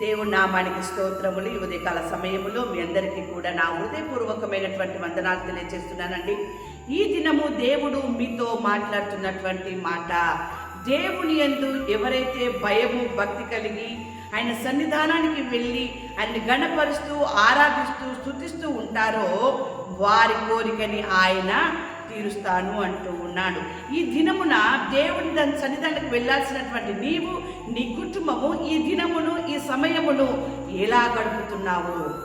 దేవుడి నామానికి స్తోత్రములు. ఈ ఉదయకాల సమయంలో మీ అందరికీ కూడా నా హృదయపూర్వకమైనటువంటి వందనాలు తెలియజేస్తున్నానండి. ఈ దినము దేవుడు మీతో మాట్లాడుతున్నటువంటి మాట దేవుని ఎందు ఎవరైతే భయము భక్తి కలిగి ఆయన సన్నిధానానికి వెళ్ళి ఆయన్ని గణపరుస్తూ ఆరాధిస్తూ స్థుతిస్తూ ఉంటారో వారి కోరికని ఆయన తీరుస్తాను అంటూ ఉన్నాడు. ఈ దినమున దేవుని దాని సన్నిధానికి వెళ్ళాల్సినటువంటి నీవు నీ కుటుంబము ఈ దినమును ఈ సమయమును ఎలా గడుపుతున్నావు?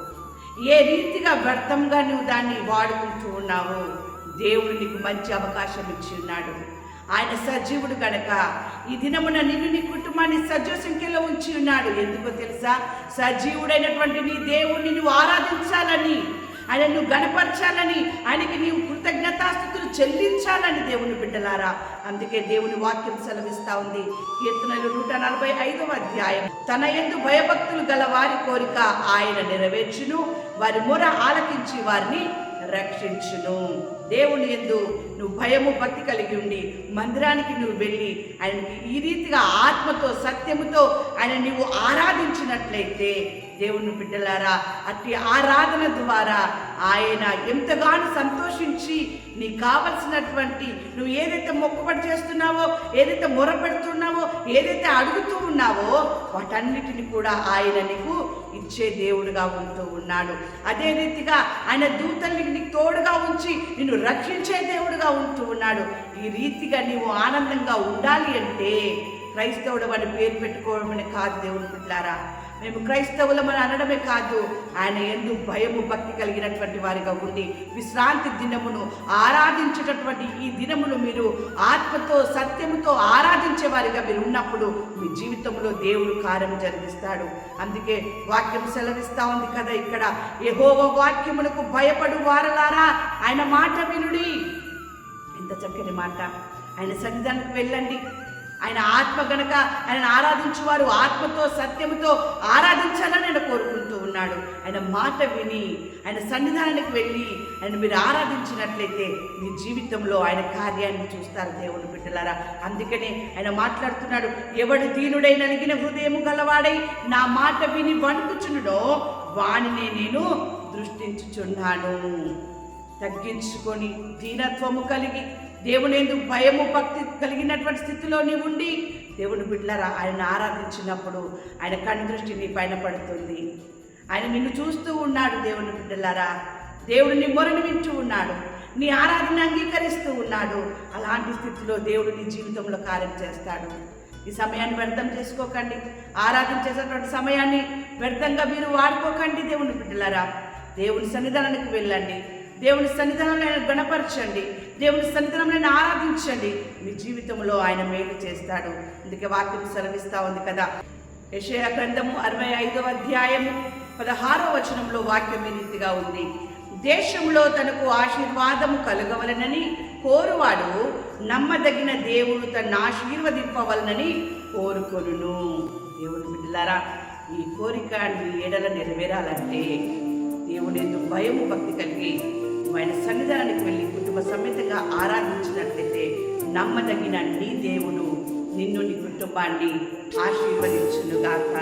ఏ రీతిగా వ్యర్థంగా నువ్వు దాన్ని వాడుకుంటూ ఉన్నావు? దేవుడు నీకు మంచి అవకాశం ఇచ్చి ఉన్నాడు. ఆయన సజీవుడు గనక ఈ దినమున నిన్ను నీ కుటుంబాన్ని సజీవ సంఖ్యలో ఉంచి ఉన్నాడు. ఎందుకో తెలుసా? సజీవుడైనటువంటి నీ దేవుణ్ణి నువ్వు ఆరాధించాలని ఆయన నువ్వు గణపరచాలని ఆయనకి నీవు కృతజ్ఞతాస్థుతులు చెల్లించాలని దేవుని బిడ్డలారా. అందుకే దేవుని వాక్యం సెలవిస్తా ఉంది. కీర్తనలు నూట నలభై ఐదవ అధ్యాయం. తన ఎందు భయభక్తులు గల వారి కోరిక ఆయన నెరవేర్చును. వారి మొర ఆలకించి వారిని రక్షించును. దేవుని ఎందు నువ్వు భయము భక్తి కలిగి ఉండి మందిరానికి నువ్వు వెళ్ళి ఆయనకి ఈ రీతిగా ఆత్మతో సత్యముతో ఆయన నువ్వు ఆరాధించినట్లయితే దేవుని బిడ్డలారా అట్టి ఆరాధన ద్వారా ఆయన ఎంతగానో సంతోషించి నీకు కావలసినటువంటి నువ్వు ఏదైతే మొక్కుబడి చేస్తున్నావో ఏదైతే మొరపెడుతున్నావో ఏదైతే అడుగుతూ ఉన్నావో వాటన్నిటిని కూడా ఆయన నీకు ఇచ్చే దేవుడుగా ఉంటూ ఉన్నాడు. అదే రీతిగా ఆయన దూతల్ని నీకు తోడుగా ఉంచి నిన్ను రక్షించే దేవుడుగా ఉంటూ ఉన్నాడు. ఈ రీతిగా నీవు ఆనందంగా ఉండాలి అంటే క్రైస్తవుడు వాడిని పేరు పెట్టుకోవడమని కాదు దేవుని బిడ్డారా మేము క్రైస్తవులమని అనడమే కాదు ఆయన ఎందు భయము భక్తి కలిగినటువంటి వారిగా ఉండి విశ్రాంతి దినమును ఆరాధించేటటువంటి ఈ దినమును మీరు ఆత్మతో సత్యముతో ఆరాధించే వారిగా మీరు ఉన్నప్పుడు మీ జీవితంలో దేవుడు కార్యం జరిగిస్తాడు. అందుకే వాక్యం సెలవిస్తా ఉంది కదా ఇక్కడ. ఏహోవ వాక్యములకు భయపడు వారలారా ఆయన మాట వినుడి. ఎంత చక్కని మాట. ఆయన సన్నిధానికి వెళ్ళండి. ఆయన ఆత్మ గనక ఆయన ఆరాధించువారు ఆత్మతో సత్యముతో ఆరాధించాలని ఆయన కోరుకుంటూ ఉన్నాడు. ఆయన మాట విని ఆయన సన్నిధానానికి వెళ్ళి ఆయన మీరు ఆరాధించినట్లయితే మీ జీవితంలో ఆయన కార్యాన్ని చూస్తారు దేవుని బిడ్డలారా. అందుకనే ఆయన మాట్లాడుతున్నాడు ఎవడు దీనుడై నలిగిన హృదయము గలవాడై నా మాట విని వణుకుచునుడో వాణినే నేను దృష్టించుచున్నాను. తగ్గించుకొని దీనత్వము కలిగి దేవుని ఎందుకు భయము భక్తి కలిగినటువంటి స్థితిలో నీవు ఉండి దేవుని బిడ్డలారా ఆయన ఆరాధించినప్పుడు ఆయన కన్ను దృష్టి నీ పైన పడుతుంది. ఆయన నిన్ను చూస్తూ ఉన్నాడు దేవుని బిడ్డలారా. దేవుడు నీ మొరను వింటూ ఉన్నాడు. నీ ఆరాధన అంగీకరిస్తూ ఉన్నాడు. అలాంటి స్థితిలో దేవుడు నీ జీవితంలో కార్యం చేస్తాడు. ఈ సమయాన్ని వ్యర్థం చేసుకోకండి. ఆరాధన చేసేటువంటి సమయాన్ని వ్యర్థంగా మీరు వాడుకోకండి దేవుని బిడ్డలారా. దేవుని సన్నిధానానికి వెళ్ళండి. దేవుని సన్నిధానంలో ఆయన గణపరచండి. దేవుని సన్నిధానంలో ఆయన ఆరాధించండి. మీ జీవితంలో ఆయన మేలు చేస్తాడు. అందుకే వాక్యం సెలవిస్తా ఉంది కదా. యశయ గ్రంథము అరవై ఐదవ అధ్యాయము పదహారవ వచనంలో వాక్యం ఈ రీతిగా ఉంది. దేశంలో తనకు ఆశీర్వాదము కలగవలనని కోరువాడు నమ్మదగిన దేవుడు తను ఆశీర్వదింపవలనని కోరుకొనును. దేవుని బిడ్డలారా ఈ కోరిక నీ ఎడల నెరవేరాలంటే దేవుని ఎందుకు భయము భక్తి కలిగి నువ్వు ఆయన సన్నిధానానికి వెళ్ళి కుటుంబ సమేతంగా ఆరాధించినట్లయితే నమ్మదగిన నీ దేవుడు నిన్ను నీ కుటుంబాన్ని ఆశీర్వదించునుగాక.